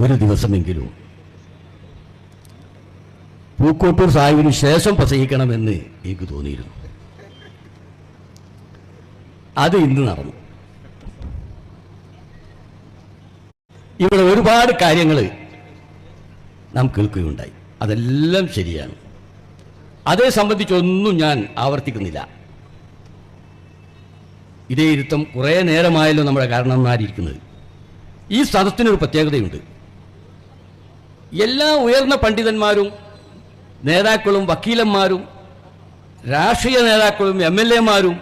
ഒരു ദിവസമെങ്കിലും. പൂക്കോട്ടൂർ സാഹിബിന് ശേഷം പ്രസംഗിക്കണമെന്ന് എനിക്ക് തോന്നിയിരുന്നു. അത് ഇന്ന് നടന്നു. ഇവിടെ ഒരുപാട് കാര്യങ്ങൾ നാം കേൾക്കുകയുണ്ടായി. അതെല്ലാം ശരിയാണ്. അതേ സംബന്ധിച്ചൊന്നും ഞാൻ ആവർത്തിക്കുന്നില്ല. ഇതേ ഇരുത്തം കുറേ നേരമായല്ലോ നമ്മുടെ കാരണന്മാരിയിരിക്കുന്നത് ഈ സദസ്സിനൊരു പ്രത്യേകതയുണ്ട്. എല്ലാ ഉയർന്ന പണ്ഡിതന്മാരും നേതാക്കളും വക്കീലന്മാരും രാഷ്ട്രീയ നേതാക്കളും എം എൽ എമാരും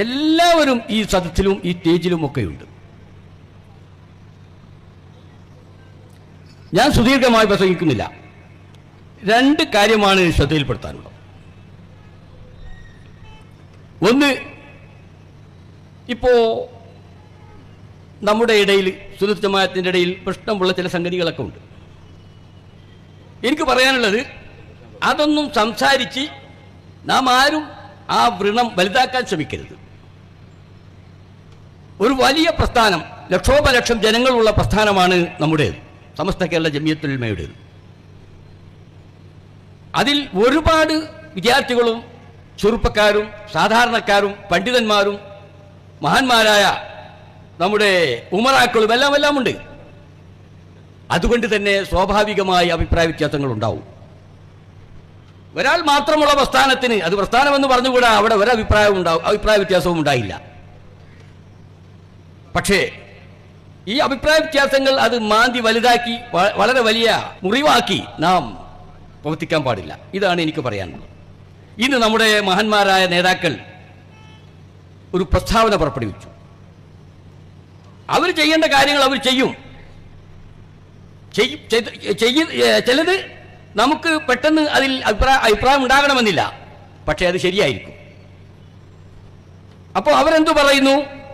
എല്ലാവരും ഈ സദസ്സിലും ഈ സ്റ്റേജിലും ഒക്കെയുണ്ട്. ഞാൻ സുദീർഘമായി പ്രസംഗിക്കുന്നില്ല. രണ്ട് കാര്യമാണ് ശ്രദ്ധയിൽപ്പെടുത്താനുള്ളത്. ഒന്ന് ഇപ്പോ നമ്മുടെ ഇടയിൽ സുനത്ത് ജമാഅത്തിന്റെ ഇടയിൽ പ്രശ്നമുള്ള ചില സംഗതികളൊക്കെ ഉണ്ട്. എനിക്ക് പറയാനുള്ളത് അതൊന്നും സംസാരിച്ച് നാം ആരും ആ വ്രണം വലുതാക്കാൻ ശ്രമിക്കരുത്. ഒരു വലിയ പ്രസ്ഥാനം ലക്ഷോപലക്ഷം ജനങ്ങളുള്ള പ്രസ്ഥാനമാണ് നമ്മുടേത്. സമസ്ത കേരള ജമിയത്തുൽമയുടേത് അതിൽ ഒരുപാട് വിദ്യാർത്ഥികളും ചെറുപ്പക്കാരും സാധാരണക്കാരും പണ്ഡിതന്മാരും മഹാന്മാരായ നമ്മുടെ ഉമറാക്കളും എല്ലാം എല്ലാം ഉണ്ട് അതുകൊണ്ട് തന്നെ സ്വാഭാവികമായി അഭിപ്രായ വ്യത്യാസങ്ങൾ ഉണ്ടാവും ഒരാൾ മാത്രമുള്ള പ്രസ്ഥാനത്തിന് അത് പ്രസ്ഥാനമെന്ന് പറഞ്ഞുകൂടാ അവിടെ ഒരഭിപ്രായവും ഉണ്ടാവും അഭിപ്രായ വ്യത്യാസവും ഉണ്ടായില്ല. പക്ഷേ ഈ അഭിപ്രായ വ്യത്യാസങ്ങൾ അത് മാന്തി വലുതാക്കി വളരെ വലിയ മുറിവാക്കി നാം പ്രവർത്തിക്കാൻ പാടില്ല. ഇതാണ് എനിക്ക് പറയാനുള്ളത്. ഇന്ന് നമ്മുടെ മഹാന്മാരായ നേതാക്കൾ ഒരു പ്രസ്താവന പുറപ്പെടുവിച്ചു. അവർ ചെയ്യേണ്ട കാര്യങ്ങൾ അവർ ചെയ്യും. ചെയ്യും- ചിലത് നമുക്ക് പെട്ടെന്ന് അതിൽ അഭിപ്രായ അഭിപ്രായം ഉണ്ടാകണമെന്നില്ല. പക്ഷേ അത് ശരിയായിരിക്കും. അപ്പോൾ അവരെന്തു പറയുന്നു?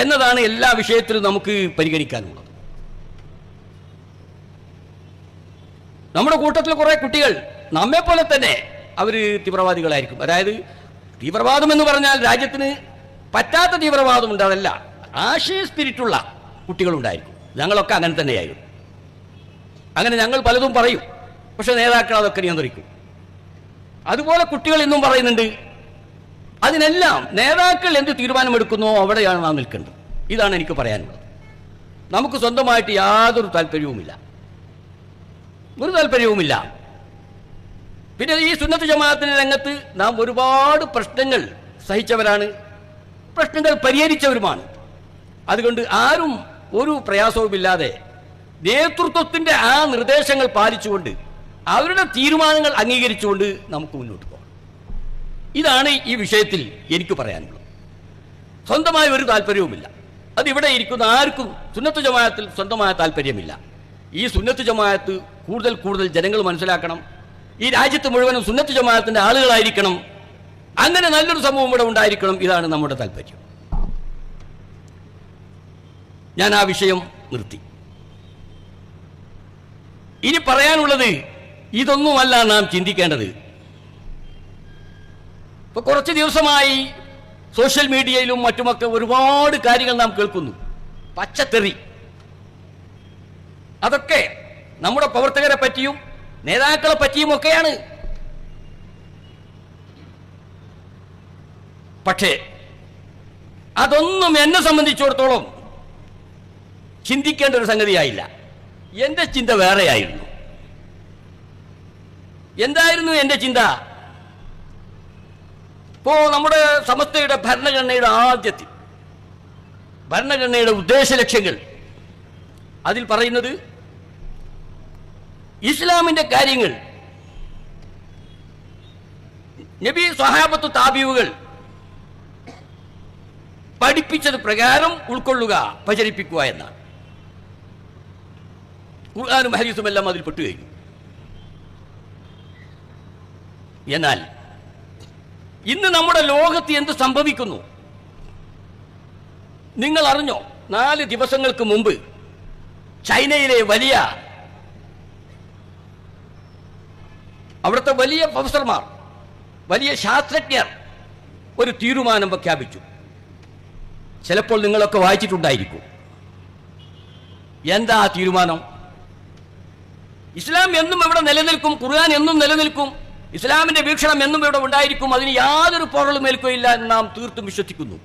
എന്നതാണ് എല്ലാ വിഷയത്തിലും നമുക്ക് പരിഗണിക്കാനുള്ളത്. നമ്മുടെ കൂട്ടത്തിൽ കുറേ കുട്ടികൾ നമ്മെ പോലെ തന്നെ അവർ തീവ്രവാദികളായിരിക്കും. അതായത് തീവ്രവാദം എന്ന് പറഞ്ഞാൽ രാജ്യത്തിന് പറ്റാത്ത തീവ്രവാദമുണ്ട് അതല്ല ആശയ സ്പിരിറ്റുള്ള കുട്ടികളുണ്ടായിരിക്കും. ഞങ്ങളൊക്കെ അങ്ങനെ തന്നെയായിരുന്നു. അങ്ങനെ ഞങ്ങൾ പലതും പറയും. പക്ഷെ നേതാക്കൾ അതൊക്കെ നിയന്ത്രിക്കും. അതുപോലെ കുട്ടികൾ ഇന്നും പറയുന്നുണ്ട് അതിനെല്ലാം നേതാക്കൾ എന്ത് തീരുമാനമെടുക്കുന്നോ? അവിടെയാണ് നാം നിൽക്കേണ്ടത്. ഇതാണ് എനിക്ക് പറയാനുള്ളത്. നമുക്ക് സ്വന്തമായിട്ട് യാതൊരു താല്പര്യവുമില്ല. ഒരു താല്പര്യവുമില്ല. പിന്നെ ഈ സുന്നത്ത് ജമാഅത്തിന്റെ രംഗത്ത് നാം ഒരുപാട് പ്രശ്നങ്ങൾ സഹിച്ചവരാണ്. പ്രശ്നങ്ങൾ പരിഹരിച്ചവരുമാണ്. അതുകൊണ്ട് ആരും ഒരു പ്രയാസവുമില്ലാതെ നേതൃത്വത്തിന്റെ ആ നിർദ്ദേശങ്ങൾ പാലിച്ചുകൊണ്ട് അവരുടെ തീരുമാനങ്ങൾ അംഗീകരിച്ചുകൊണ്ട് നമുക്ക് മുന്നോട്ട് പോകാം. ഇതാണ് ഈ വിഷയത്തിൽ എനിക്ക് പറയാനുള്ളത്. സ്വന്തമായ ഒരു താല്പര്യവുമില്ല. ഇവിടെ ഇരിക്കുന്ന ആർക്കും സുന്നത്ത് ജമായത്തിൽ സ്വന്തമായ താല്പര്യമില്ല. ഈ സുന്നത്ത് ജമായത്ത് കൂടുതൽ കൂടുതൽ ജനങ്ങൾ മനസ്സിലാക്കണം. ഈ രാജ്യത്ത് മുഴുവനും സുന്നത്ത് ജമാഅത്തിന്റെ ആളുകളായിരിക്കണം. അങ്ങനെ നല്ലൊരു സമൂഹം ഇവിടെ ഉണ്ടായിരിക്കണം ഇതാണ് നമ്മുടെ താല്പര്യം. ഞാൻ ആ വിഷയം നിർത്തി. ഇനി പറയാനുള്ളത് ഇതൊന്നുമല്ല നാം ചിന്തിക്കേണ്ടത്. ഇപ്പൊ കുറച്ച് ദിവസമായി സോഷ്യൽ മീഡിയയിലും മറ്റുമൊക്കെ ഒരുപാട് കാര്യങ്ങൾ നാം കേൾക്കുന്നു. പച്ചത്തെറി. അതൊക്കെ നമ്മുടെ പ്രവർത്തകരെ പറ്റിയും നേതാക്കളെ പറ്റിയും ഒക്കെയാണ്. പക്ഷേ അതൊന്നും എന്നെ സംബന്ധിച്ചിടത്തോളം ചിന്തിക്കേണ്ട ഒരു സംഗതിയായില്ല. എന്റെ ചിന്ത വേറെയായിരുന്നു. എന്തായിരുന്നു എന്റെ ചിന്ത? ഇപ്പോ നമ്മുടെ സമസ്തയുടെ ഭരണഘടനയുടെ ആദ്യത്തിൽ ഭരണഘടനയുടെ ഉദ്ദേശ ലക്ഷ്യങ്ങൾ. അതിൽ പറയുന്നത് ഇസ്ലാമിന്റെ കാര്യങ്ങൾ നബി സ്വഹാബത്ത് താബീവുകൾ പഠിപ്പിച്ചത് പ്രകാരം ഉൾക്കൊള്ളുക പ്രചരിപ്പിക്കുക എന്നാണ്. ഖുർആാനും ഹരീസും എല്ലാം അതിൽ പെട്ടുകഴിഞ്ഞു എന്നാൽ ഇന്ന് നമ്മുടെ ലോകത്ത് എന്ത് സംഭവിക്കുന്നു? നിങ്ങൾ അറിഞ്ഞോ? നാല് ദിവസങ്ങൾക്ക് മുമ്പ് ചൈനയിലെ വലിയ അവിടുത്തെ വലിയ പ്രൊഫസർമാർ വലിയ ശാസ്ത്രജ്ഞർ ഒരു തീരുമാനം പ്രഖ്യാപിച്ചു. ചിലപ്പോൾ നിങ്ങളൊക്കെ വായിച്ചിട്ടുണ്ടായിരിക്കും. എന്താ ആ തീരുമാനം? ഇസ്ലാം എന്നും ഇവിടെ നിലനിൽക്കും ഖുർആൻ എന്നും നിലനിൽക്കും ഇസ്ലാമിന്റെ വീക്ഷണം എന്നും ഇവിടെ ഉണ്ടായിരിക്കും അതിന് യാതൊരു പോറലും ഏൽക്കുകയില്ല എന്ന് നാം തീർത്തും വിശ്വസിക്കുന്നു.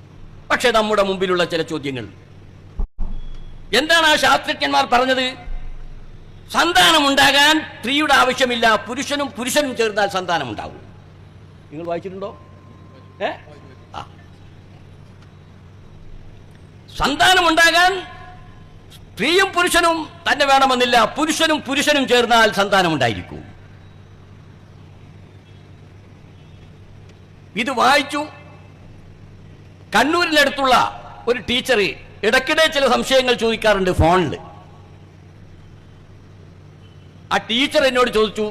പക്ഷേ നമ്മുടെ മുമ്പിലുള്ള ചില ചോദ്യങ്ങൾ. എന്താണ് ആ ശാസ്ത്രജ്ഞന്മാർ പറഞ്ഞത്? സന്താനം ഉണ്ടാകാൻ സ്ത്രീയുടെ ആവശ്യമില്ല പുരുഷനും പുരുഷനും ചേർന്നാൽ സന്താനം ഉണ്ടാവും നിങ്ങൾ വായിച്ചിട്ടുണ്ടോ? സന്താനം ഉണ്ടാകാൻ സ്ത്രീയും പുരുഷനും തന്നെ വേണമെന്നില്ല. പുരുഷനും പുരുഷനും ചേർന്നാൽ സന്താനം ഉണ്ടായിരിക്കും ഇത് വായിച്ചു. കണ്ണൂരിനടുത്തുള്ള ഒരു ടീച്ചർ ഇടയ്ക്കിടെ ചില സംശയങ്ങൾ ചോദിക്കാറുണ്ട് ഫോണിൽ ആ ടീച്ചർ എന്നോട് ചോദിച്ചു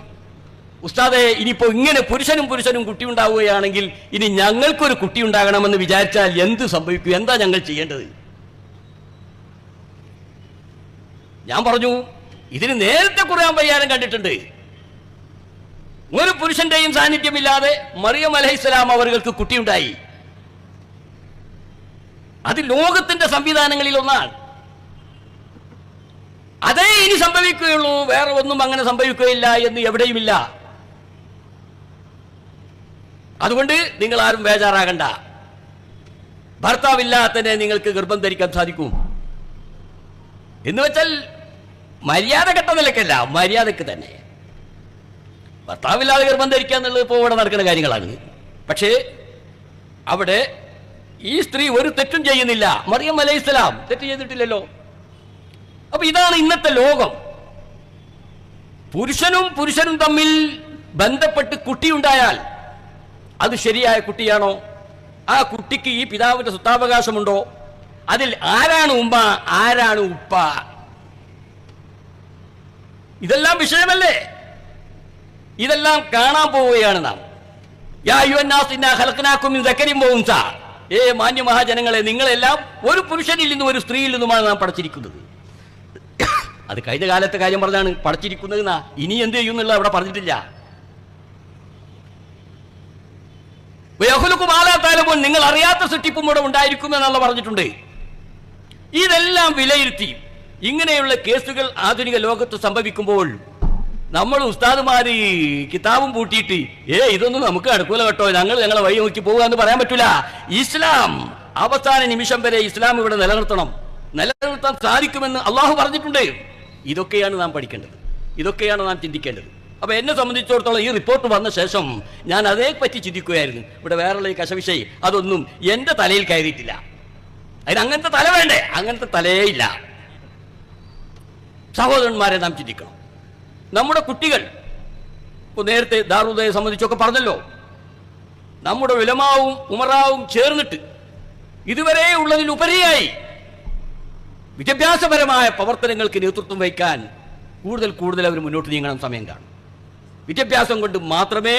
ഉസ്താദെ ഇനിയിപ്പോ ഇങ്ങനെ പുരുഷനും പുരുഷനും കുട്ടി ഉണ്ടാവുകയാണെങ്കിൽ ഇനി ഞങ്ങൾക്കൊരു കുട്ടി ഉണ്ടാകണമെന്ന് വിചാരിച്ചാൽ എന്ത് സംഭവിക്കും? എന്താ ഞങ്ങൾ ചെയ്യേണ്ടത്? ഞാൻ പറഞ്ഞു ഇതിന് നേരത്തെ ഖുർആൻ പരിഹാരം കണ്ടിട്ടുണ്ട്. ഒരു പുരുഷന്റെയും സാന്നിധ്യമില്ലാതെ മറിയം അലഹിസ്സലാം അവർക്ക് കുട്ടിയുണ്ടായി. അത് ലോകത്തിന്റെ സംവിധാനങ്ങളിൽ ഒന്നാണ്. അതേ ഇനി സംഭവിക്കുകയുള്ളൂ വേറെ ഒന്നും അങ്ങനെ സംഭവിക്കുകയില്ല എന്ന് എവിടെയുമില്ല. അതുകൊണ്ട് നിങ്ങൾ ആരും ബേജാറാകണ്ട. ഭർത്താവില്ലാത്തന്നെ നിങ്ങൾക്ക് ഗർഭം ധരിക്കാൻ സാധിക്കും. എന്ന് വെച്ചാൽ മര്യാദ കെട്ട നിലക്കല്ല മര്യാദയ്ക്ക് തന്നെ. ഭർത്താവില്ലാതെ ഗർഭം ധരിക്കുക എന്നുള്ളത് ഇപ്പോൾ ഇവിടെ നടക്കുന്ന കാര്യങ്ങളാണ്. പക്ഷേ അവിടെ ഈ സ്ത്രീ ഒരു തെറ്റും ചെയ്യുന്നില്ല. മറിയം അലൈഹി ഇസ്ലാം തെറ്റ് ചെയ്തിട്ടില്ലല്ലോ. അപ്പൊ ഇതാണ് ഇന്നത്തെ ലോകം. പുരുഷനും പുരുഷനും തമ്മിൽ ബന്ധപ്പെട്ട് കുട്ടിയുണ്ടായാൽ അത് ശരിയായ കുട്ടിയാണോ? ആ കുട്ടിക്ക് ഈ പിതാവിന്റെ സ്വത്താവകാശമുണ്ടോ? അതിൽ ആരാണ് ഉമ്മ ആരാണ് ഉപ്പ? ഇതെല്ലാം വിഷയമല്ലേ? ഇതെല്ലാം കാണാൻ പോവുകയാണ് നാം. യാ. ഏ മാന്യ മഹാജനങ്ങളെ നിങ്ങളെല്ലാം ഒരു പുരുഷനിൽ നിന്നും ഒരു സ്ത്രീയിൽ നിന്നുമാണ് നാം പഠിച്ചിരിക്കുന്നത്. അത് കഴിഞ്ഞ കാലത്തെ കാര്യം പറഞ്ഞാണ് പഠിച്ചിരിക്കുന്നത് ഇനി എന്ത് ചെയ്യും എന്നുള്ളത് അവിടെ പറഞ്ഞിട്ടില്ല. നിങ്ങൾ അറിയാത്ത സൃഷ്ടിപ്പും ഇവിടെ ഉണ്ടായിരിക്കും എന്നുള്ള പറഞ്ഞിട്ടുണ്ട്. ഇതെല്ലാം വിലയിരുത്തി ഇങ്ങനെയുള്ള കേസുകൾ ആധുനിക ലോകത്ത് സംഭവിക്കുമ്പോൾ നമ്മൾ ഉസ്താദുമാര് കിതാബും പൂട്ടിയിട്ട് ഏ ഇതൊന്നും നമുക്ക് അടുക്കൂല കേട്ടോ. ഞങ്ങൾ ഞങ്ങളെ വഴി നോക്കി പോകുക എന്ന് പറയാൻ പറ്റൂല. ഇസ്ലാം അവസാന നിമിഷം വരെ ഇസ്ലാം ഇവിടെ നിലനിർത്തണം. നിലനിർത്താൻ സാധിക്കുമെന്ന് അള്ളാഹു പറഞ്ഞിട്ടുണ്ട്. ഇതൊക്കെയാണ് നാം പഠിക്കേണ്ടത്. ഇതൊക്കെയാണ് നാം ചിന്തിക്കേണ്ടത്. അപ്പൊ എന്നെ സംബന്ധിച്ചിടത്തോളം ഈ റിപ്പോർട്ട് വന്ന ശേഷം ഞാൻ അതേപ്പറ്റി ചിന്തിക്കുകയായിരുന്നു. ഇവിടെ വേറെയുള്ള ഈ കശവിഷയി അതൊന്നും എന്റെ തലയിൽ കയറിയിട്ടില്ല. അതിന് അങ്ങനത്തെ തല വേണ്ടേ? അങ്ങനത്തെ തലയേ ഇല്ല. സഹോദരന്മാരെ നാം ചിന്തിക്കണം. നമ്മുടെ കുട്ടികൾ ഇപ്പോൾ നേരത്തെ ദാറുദയെ സംബന്ധിച്ചൊക്കെ പറഞ്ഞല്ലോ. നമ്മുടെ വിലമാവും ഉമറാവും ചേർന്നിട്ട് ഇതുവരെ ഉള്ളതിലുപരിയായി വിദ്യാഭ്യാസപരമായ പ്രവർത്തനങ്ങൾക്ക് നേതൃത്വം വഹിക്കാൻ കൂടുതൽ കൂടുതൽ അവർ മുന്നോട്ട് നീങ്ങണം സമയം കാണും. വിദ്യാഭ്യാസം കൊണ്ട് മാത്രമേ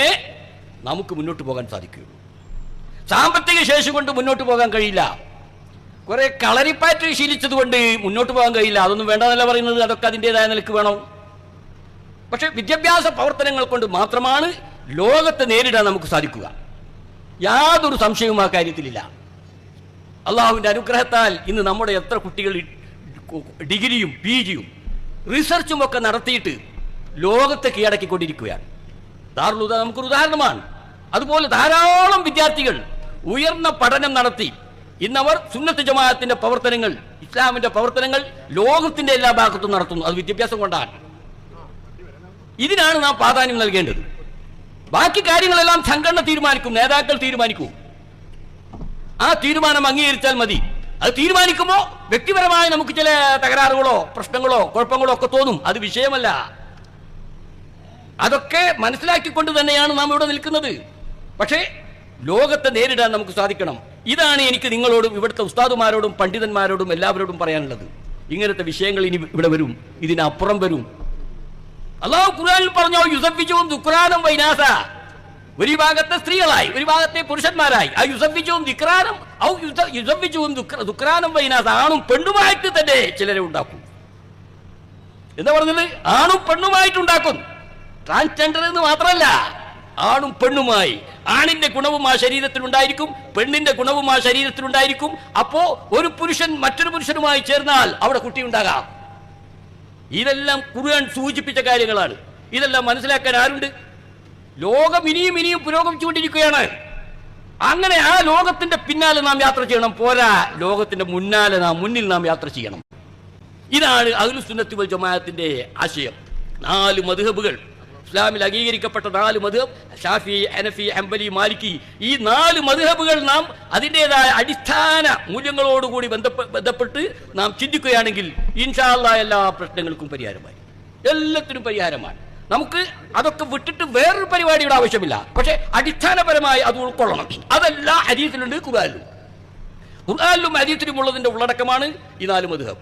നമുക്ക് മുന്നോട്ട് പോകാൻ സാധിക്കുകയുള്ളൂ. സാമ്പത്തിക ശേഷി കൊണ്ട് മുന്നോട്ട് പോകാൻ കഴിയില്ല. കുറെ കളരിപ്പാറ്റ് ശീലിച്ചത് കൊണ്ട് മുന്നോട്ട് പോകാൻ കഴിയില്ല. അതൊന്നും വേണ്ടെന്നല്ല പറയുന്നത്. അതൊക്കെ അതിന്റെതായ നിലയ്ക്ക് വേണം. പക്ഷെ വിദ്യാഭ്യാസ പ്രവർത്തനങ്ങൾ കൊണ്ട് മാത്രമാണ് ലോകത്തെ നേരിടാൻ നമുക്ക് സാധിക്കുക. യാതൊരു സംശയവും ആ കാര്യത്തിലില്ല. അള്ളാഹുവിന്റെ അനുഗ്രഹത്താൽ ഇന്ന് നമ്മുടെ എത്ര കുട്ടികൾ ഡിഗ്രിയും പി ജിയും റിസർച്ചും ഒക്കെ നടത്തിയിട്ട് ലോകത്തെ കീഴടക്കിക്കൊണ്ടിരിക്കുകയാണ്. ദാറുലുദ നമുക്കൊരു ഉദാഹരണമാണ്. അതുപോലെ ധാരാളം വിദ്യാർത്ഥികൾ ഉയർന്ന പഠനം നടത്തി ഇന്നവർ സുന്നത്ത് ജമാഅത്തിന്റെ പ്രവർത്തനങ്ങൾ ഇസ്ലാമിന്റെ പ്രവർത്തനങ്ങൾ ലോകത്തിന്റെ എല്ലാ ഭാഗത്തും നടത്തുന്നു. അത് വിദ്യാഭ്യാസം കൊണ്ടാണ്. ഇതിനാണ് നാം പ്രാധാന്യം നൽകേണ്ടത്. ബാക്കി കാര്യങ്ങളെല്ലാം സംഘടന തീരുമാനിക്കും നേതാക്കൾ തീരുമാനിക്കും. ആ തീരുമാനം അംഗീകരിച്ചാൽ മതി. അത് തീരുമാനിക്കുമ്പോൾ വ്യക്തിപരമായി നമുക്ക് ചില തകരാറുകളോ പ്രശ്നങ്ങളോ കുഴപ്പങ്ങളോ ഒക്കെ തോന്നും. അത് വിഷയമല്ല. അതൊക്കെ മനസ്സിലാക്കിക്കൊണ്ട് തന്നെയാണ് നാം ഇവിടെ നിൽക്കുന്നത്. പക്ഷേ ലോകത്തെ നേരിടാൻ നമുക്ക് സാധിക്കണം. ഇതാണ് എനിക്ക് നിങ്ങളോടും ഇവിടുത്തെ ഉസ്താദുമാരോടും പണ്ഡിതന്മാരോടും എല്ലാവരോടും പറയാനുള്ളത്. ഇങ്ങനത്തെ വിഷയങ്ങൾ ഇനി ഇവിടെ വരും. ഇതിനപ്പുറം വരും. അള്ളാഹു ഖുർആനിൽ പറഞ്ഞോ യുസഫിജവും ദുക്രാനും വൈനാസ. ഒരു ഭാഗത്തെ സ്ത്രീകളായി ഒരു ഭാഗത്തെ പുരുഷന്മാരായി. ആ യുസഫിജവും ദിക്രാനും ഔ യുസ- യുസഫിജവും ദുക്രാനും വൈനാസ ആണും പെണ്ണുമായിട്ട് തന്നെ ചിലരെ ഉണ്ടാക്കും. എന്താ പറഞ്ഞത്? ആണും പെണ്ണുമായിട്ടുണ്ടാക്കും ട്രാൻസ്ജെൻഡർ എന്ന് മാത്രമല്ല ആണും പെണ്ണുമായി. ആണിന്റെ ഗുണവും ആ ശരീരത്തിലുണ്ടായിരിക്കും പെണ്ണിന്റെ ഗുണവും ആ ശരീരത്തിലുണ്ടായിരിക്കും. അപ്പോ ഒരു പുരുഷൻ മറ്റൊരു പുരുഷനുമായി ചേർന്നാൽ അവിടെ കുട്ടി ഉണ്ടാകാം ഇതെല്ലാം ഖുർആൻ സൂചിപ്പിച്ച കാര്യങ്ങളാണ്. ഇതെല്ലാം മനസ്സിലാക്കാൻ ആരുണ്ട്? ലോകം ഇനിയും ഇനിയും പുരോഗമിച്ചുകൊണ്ടിരിക്കുകയാണ്. അങ്ങനെ ആ ലോകത്തിന്റെ പിന്നാലെ നാം യാത്ര ചെയ്യണം. പോരാ ലോകത്തിന്റെ മുന്നാലെ നാം മുന്നിൽ നാം യാത്ര ചെയ്യണം. ഇതാണ് അഹ്ലുസുന്നത്തി വൽ ജമാഅത്തിന്റെ ആശയം. നാല് മധുഹബുകൾ ഇസ്ലാമിൽ അംഗീകരിക്കപ്പെട്ട നാല് മധുഹബ് ഷാഫി അനഫി ഹംബലി മാലിക്കി ഈ നാല് മധുഹബുകൾ നാം അതിന്റെതായ അടിസ്ഥാന മൂല്യങ്ങളോടുകൂടി ബന്ധപ്പെ ബന്ധപ്പെട്ട് നാം ചിന്തിക്കുകയാണെങ്കിൽ ഇൻഷാല്ല എല്ലാ പ്രശ്നങ്ങൾക്കും പരിഹാരമായി. എല്ലാത്തിനും പരിഹാരമാണ് നമുക്ക് അതൊക്കെ വിട്ടിട്ട് വേറൊരു പരിപാടിയുടെ ആവശ്യമില്ല. പക്ഷെ അടിസ്ഥാനപരമായി അത് ഉൾക്കൊള്ളണം. അതല്ല അരീത്തിലുണ്ട് ഖുർആാനിലും. ഖുർആാനിലും അരീത്തിലും ഉള്ളതിന്റെ ഉള്ളടക്കമാണ് ഈ നാല് മധുഹബ്.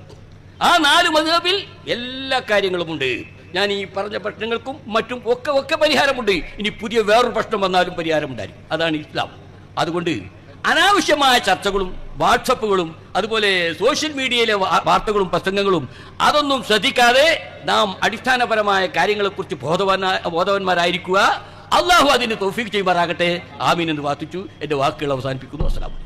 ആ നാല് മധുഹബിൽ എല്ലാ കാര്യങ്ങളും ഉണ്ട്. ഞാൻ ഈ പറഞ്ഞ പ്രശ്നങ്ങൾക്കും മറ്റും ഒക്കെ ഒക്കെ പരിഹാരമുണ്ട്. ഇനി പുതിയ വേറൊരു പ്രശ്നം വന്നാലും പരിഹാരമുണ്ടായിരിക്കും. അതാണ് ഇസ്ലാം. അതുകൊണ്ട് അനാവശ്യമായ ചർച്ചകളും വാട്സപ്പുകളും അതുപോലെ സോഷ്യൽ മീഡിയയിലെ വാർത്തകളും പ്രസംഗങ്ങളും അതൊന്നും ശ്രദ്ധിക്കാതെ നാം അടിസ്ഥാനപരമായ കാര്യങ്ങളെക്കുറിച്ച് ബോധവാന ബോധവാന്മാരായിരിക്കുക. അള്ളാഹു അതിന് തോഫീക്ക് ചെയ്യുമാറാകട്ടെ. ആമീൻ എന്ന് വാർത്തിച്ചു എന്റെ വാക്കുകൾ അവസാനിപ്പിക്കുന്നു. അസ്സലാം